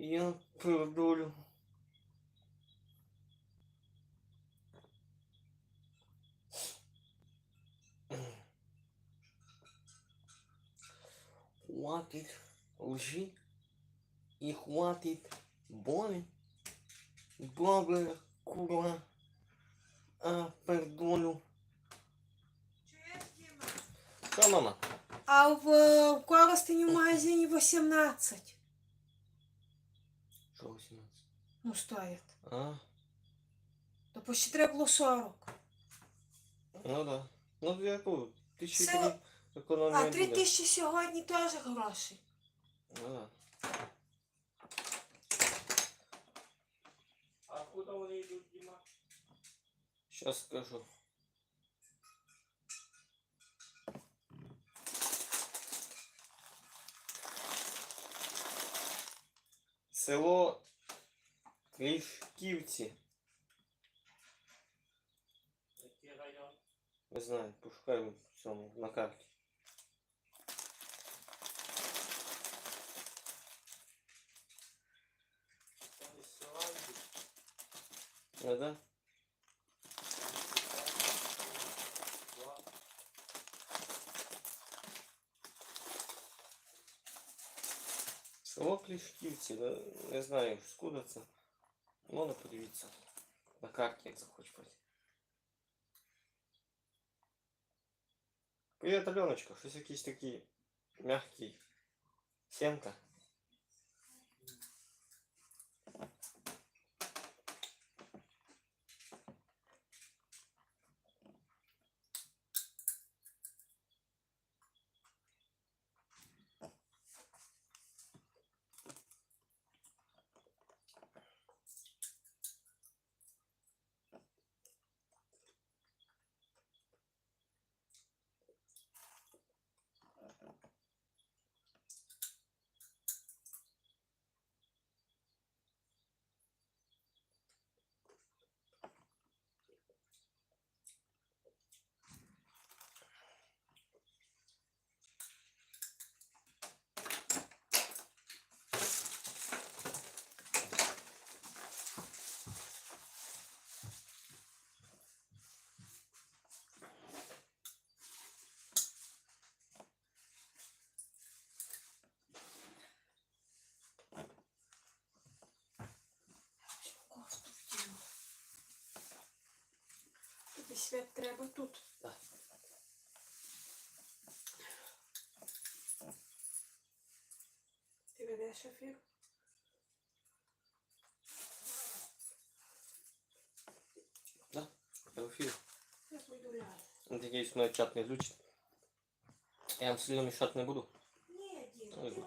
Я пердолю. Хватит лжи и хватит боли. Добре, курва. А пердолю. Чуєш, Діма? Що, мама? А в, е, в Коростені в магазині 18. Ну, стоять. А, То почти треба було 40. ну да. Ну, яку? Тисячі Це- економія А 3 буде. тисячі сьогодні теж гроші. Ну да. А куди вони йдуть, Діма? Щас скажу. Село Клішківці. Який район? Не знаю, пошукаю в цьому на карті. Там із села йдуть. Ну да? Два. Село Клішківці, да? не знаю, скуда це. Можна подивитися. На карті, як захочеш пойти. Привіт, Альоночка, щось якийсь такий мягкий. Сімка. свят треба тут. Так. Ти ведеш ефір? Да? Я в ефірі. Я пойду ляжу. Надіюсь, мене чат не глючить. Я вам сильно мішати не буду. Ні, Діма, Ой, ти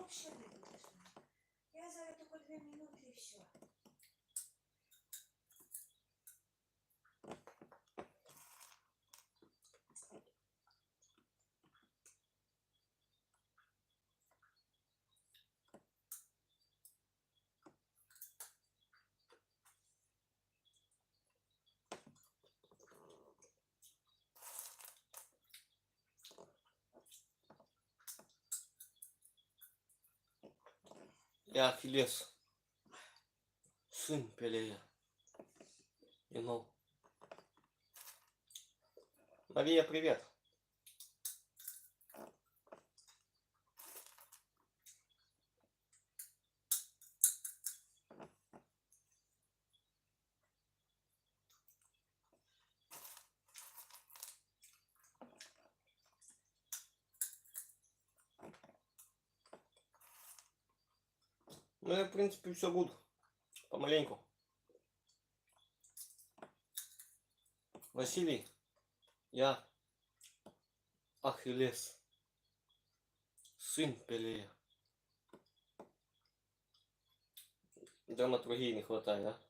Я Ахиллес. Сын Пелея. Know. Мария, привет. Ну, я, в принципе, все буду. Помаленьку. Василий, я Ахиллес, сын Пелея. Драматургии не хватает, а?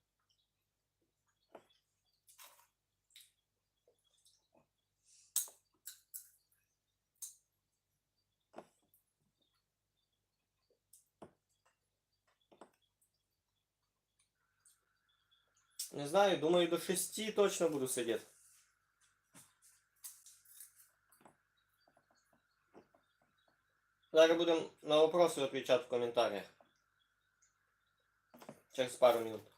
Не знаю, думаю, до шести точно буду сидеть. Зараз будемо на вопроси відповідати в коментарях. Через пару минут.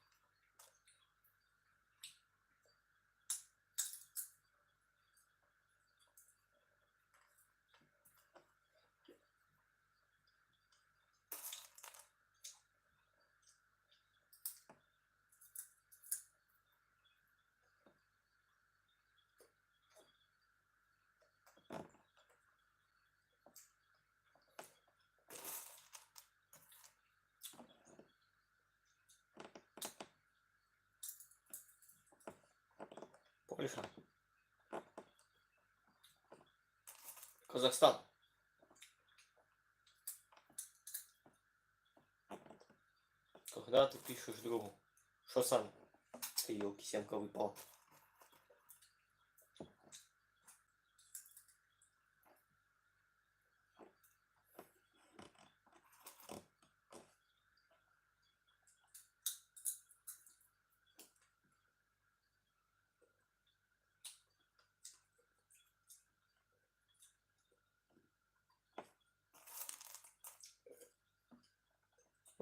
Польша. Казахстан. Когда ты пишешь другу? Что сам? Ты елки семка выпал.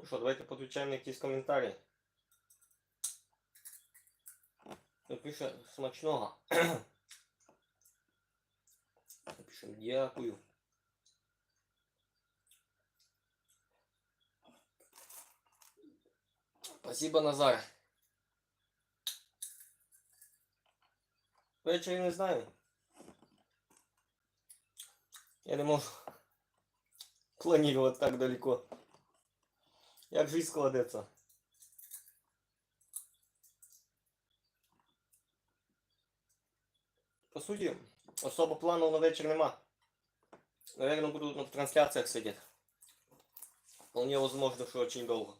Ну що, давайте подключаємо якісь коментарі. Тут пише смачного. Пишемо дякую. Спасибо, Назар. Ввечері не знаю. Я не можу планировать так далеко. Як жизнь складеться? По суті, особо плану на вечір нема. Наверное, буду на трансляциях сидеть. Вполне возможно, что очень долго.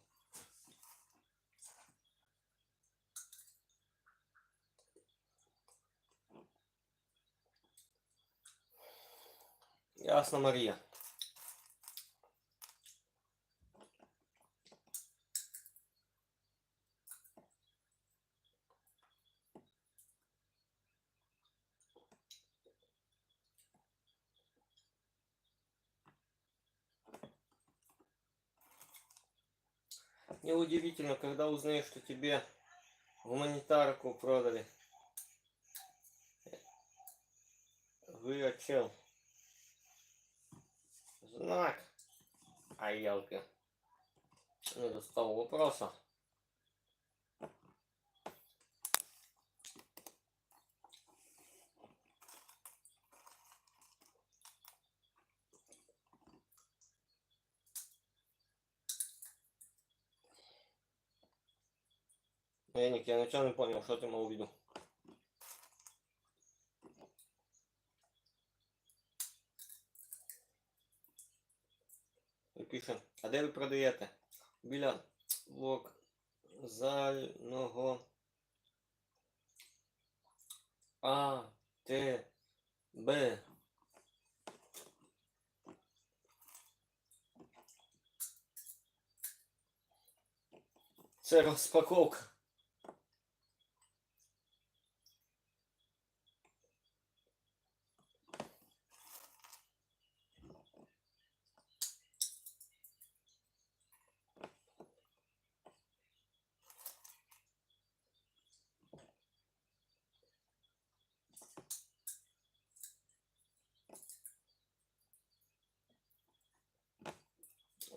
Ясно, Мария. Неудивительно, когда узнаешь, что тебе гуманитарку продали. Вы чел. Знак. А елки. Не достал вопроса. Яник, я ничего не понял, что ты имел в виду. І пише, а де ви продаєте? Біля вокзального А, Т, Б. Це розпаковка.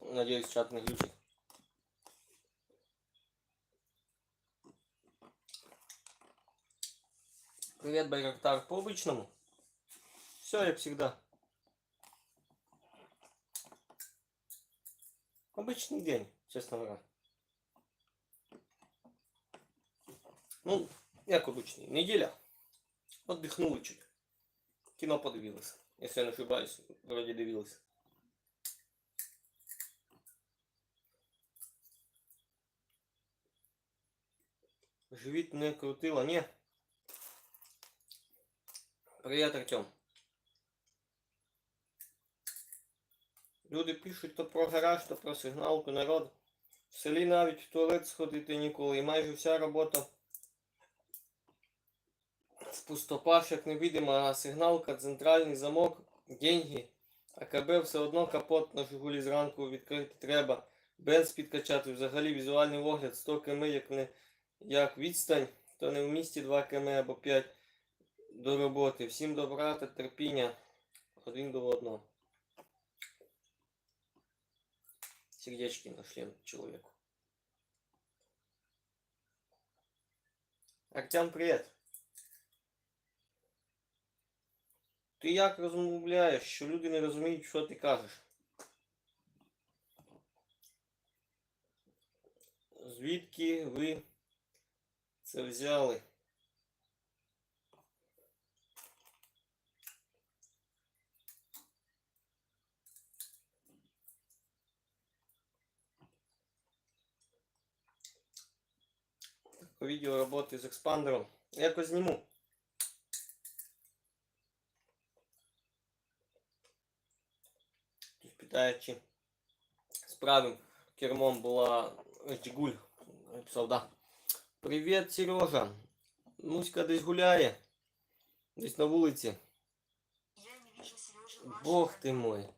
Надеюсь, чат не глючит. Привет, Байрактар, по обычному. Все, як всегда. Обычный день, честно говоря. Ну, як обычный, неделя. Отдихнули чуть. Кіно подивилися. Якщо я не ошибаюсь, вроді дивилися. Живіт не крутило, ні. Привіт, Артем. Люди пишуть то про гараж, то про сигналку народ. В селі навіть в туалет сходити ніколи. І майже вся робота в пустопашах невидима, а сигналка, центральний замок, деньги. АКБ все одно капот на Жигулі зранку відкрити треба. Бенз підкачати, взагалі візуальний огляд 100 км, як не як відстань, то не в місті 2 км або 5 до роботи. Всім добра та терпіння один до одного. Сердечки нашли человеку. Артем, привіт. Ти як розмовляєш, що люди не розуміють, що ти кажеш? Звідки ви це взяли? По відео роботи з експандером. Якось зніму. Тут питає, чи з правим кермом була Жигуль. Написав, да. Привіт, Сережа. Муська десь гуляє. Десь на вулиці. Я не вижу Сережу Бог ти мой.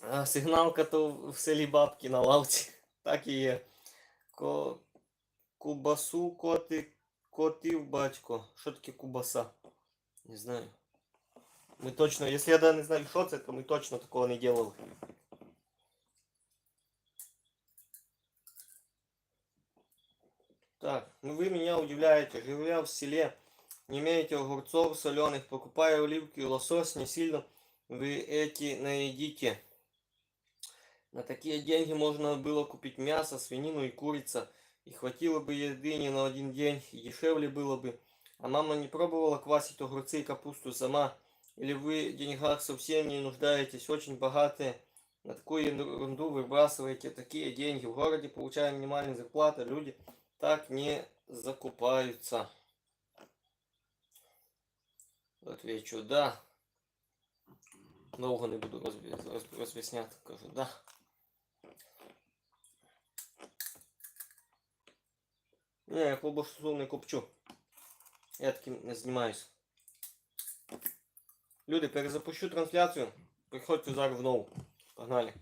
А, сигналка то в селі бабки на лавці. Так і є. Ко... Кубасу коти... котив батько. Що таке кубаса? Не знаю. Ми точно, якщо я да, не знаю, що це, то ми точно такого не делали. Так, ну вы меня удивляете. Живя в селе, не имеете огурцов соленых, покупая оливки лосось, не сильно вы эти наедите. На такие деньги можно было купить мясо, свинину и курица. И хватило бы еды не на один день, и дешевле было бы. А мама не пробовала квасить огурцы и капусту сама? Или вы в деньгах совсем не нуждаетесь, очень богатые? На такую ерунду выбрасываете такие деньги. В городе получаем минимальную зарплату, люди так не закупаются. Отвечу, да. Довго не буду розв... роз... роз'ясняти, кажу, да. Ні, я колбасу не купчу. Я таким не знімаюсь. Люди, перезапущу трансляцію. Приходьте зараз в нову. Погнали.